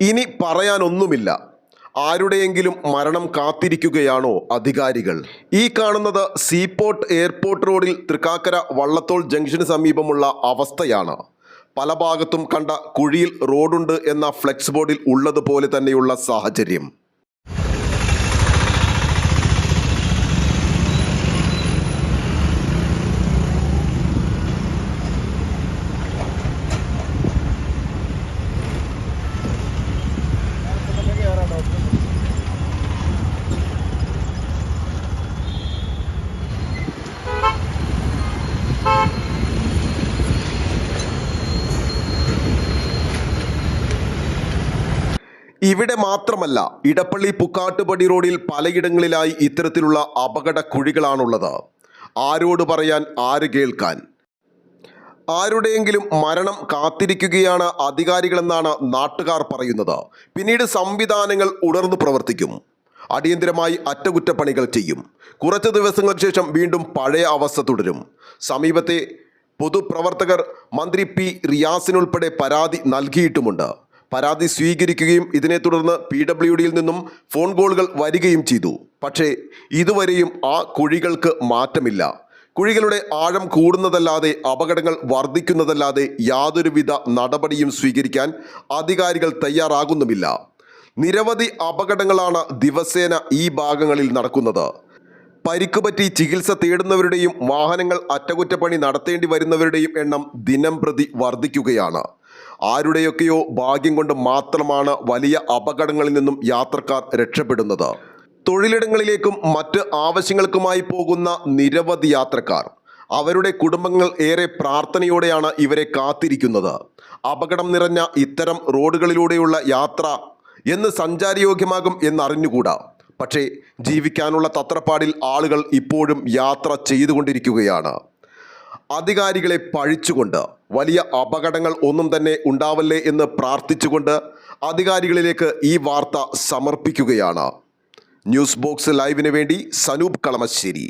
ഇനി പറയാനൊന്നുമില്ല. ആരുടെയെങ്കിലും മരണം കാത്തിരിക്കുകയാണോ അധികാരികൾ? ഈ കാണുന്നത് സീപോർട്ട് എയർപോർട്ട് റോഡിൽ തൃക്കാക്കര വള്ളത്തോൾ ജംഗ്ഷന് സമീപമുള്ള അവസ്ഥയാണ്. പല ഭാഗത്തും കണ്ട കുഴിയിൽ റോഡുണ്ട് എന്ന ഫ്ലെക്സ് ബോർഡിൽ ഉള്ളതുപോലെ തന്നെയുള്ള സാഹചര്യം. ഇവിടെ മാത്രമല്ല ഇടപ്പള്ളി പുക്കാട്ടുപടി റോഡിൽ പലയിടങ്ങളിലായി ഇത്തരത്തിലുള്ള അപകട കുഴികളാണുള്ളത് ആരോട് പറയാൻ ആര് കേൾക്കാൻ? ആരുടെയെങ്കിലും മരണം കാത്തിരിക്കുകയാണ് അധികാരികളെന്നാണ് നാട്ടുകാർ പറയുന്നത്. പിന്നീട് സംവിധാനങ്ങൾ ഉണർന്നു പ്രവർത്തിക്കും. അടിയന്തിരമായി അറ്റകുറ്റപ്പണികൾ ചെയ്യും. കുറച്ച് ദിവസങ്ങൾക്ക് ശേഷം വീണ്ടും പഴയ അവസ്ഥ തുടരും. സമീപത്തെ പൊതുപ്രവർത്തകർ മന്ത്രി പി റിയാസിനുൾപ്പെടെ പരാതി നൽകിയിട്ടുമുണ്ട്. പരാതി സ്വീകരിക്കുകയും ഇതിനെ തുടർന്ന് പി ഡബ്ല്യു ഡിയിൽ നിന്നും ഫോൺ കോളുകൾ വരികയും ചെയ്തു. പക്ഷേ ഇതുവരെയും ആ കുഴികൾക്ക് മാറ്റമില്ല. കുഴികളുടെ ആഴം കൂടുന്നതല്ലാതെ അപകടങ്ങൾ വർദ്ധിക്കുന്നതല്ലാതെ യാതൊരുവിധ നടപടിയും സ്വീകരിക്കാൻ അധികാരികൾ തയ്യാറാകുന്നുമില്ല. നിരവധി അപകടങ്ങളാണ് ദിവസേന ഈ ഭാഗങ്ങളിൽ നടക്കുന്നത്. പരിക്കുപറ്റി ചികിത്സ തേടുന്നവരുടെയും വാഹനങ്ങൾ അറ്റകുറ്റപ്പണി നടത്തേണ്ടി വരുന്നവരുടെയും എണ്ണം ദിനം പ്രതി വർദ്ധിക്കുകയാണ്. ആരുടെയൊക്കെയോ ഭാഗ്യം കൊണ്ട് മാത്രമാണ് വലിയ അപകടങ്ങളിൽ നിന്നും യാത്രക്കാർ രക്ഷപ്പെടുന്നത്. തൊഴിലിടങ്ങളിലേക്കും മറ്റ് ആവശ്യങ്ങൾക്കുമായി പോകുന്ന നിരവധി യാത്രക്കാർ. അവരുടെ കുടുംബങ്ങൾ ഏറെ പ്രാർത്ഥനയോടെയാണ് ഇവരെ കാത്തിരിക്കുന്നത്. അപകടം നിറഞ്ഞ ഇത്തരം റോഡുകളിലൂടെയുള്ള യാത്ര എന്ന് സഞ്ചാരയോഗ്യമാകും എന്നറിഞ്ഞുകൂടാ. പക്ഷേ ജീവിക്കാനുള്ള തത്രപ്പാടിൽ ആളുകൾ ഇപ്പോഴും യാത്ര ചെയ്തുകൊണ്ടിരിക്കുകയാണ്. അധികാരികളെ പഴിച്ചുകൊണ്ട് വലിയ അപകടങ്ങൾ ഒന്നും തന്നെ ഉണ്ടാവല്ലേ എന്ന് പ്രാർത്ഥിച്ചുകൊണ്ട് അധികാരികളിലേക്ക് ഈ വാർത്ത സമർപ്പിക്കുകയാണ്. ന്യൂസ് ബോക്സ് ലൈവിന് വേണ്ടി സനൂപ് കളമശ്ശേരി.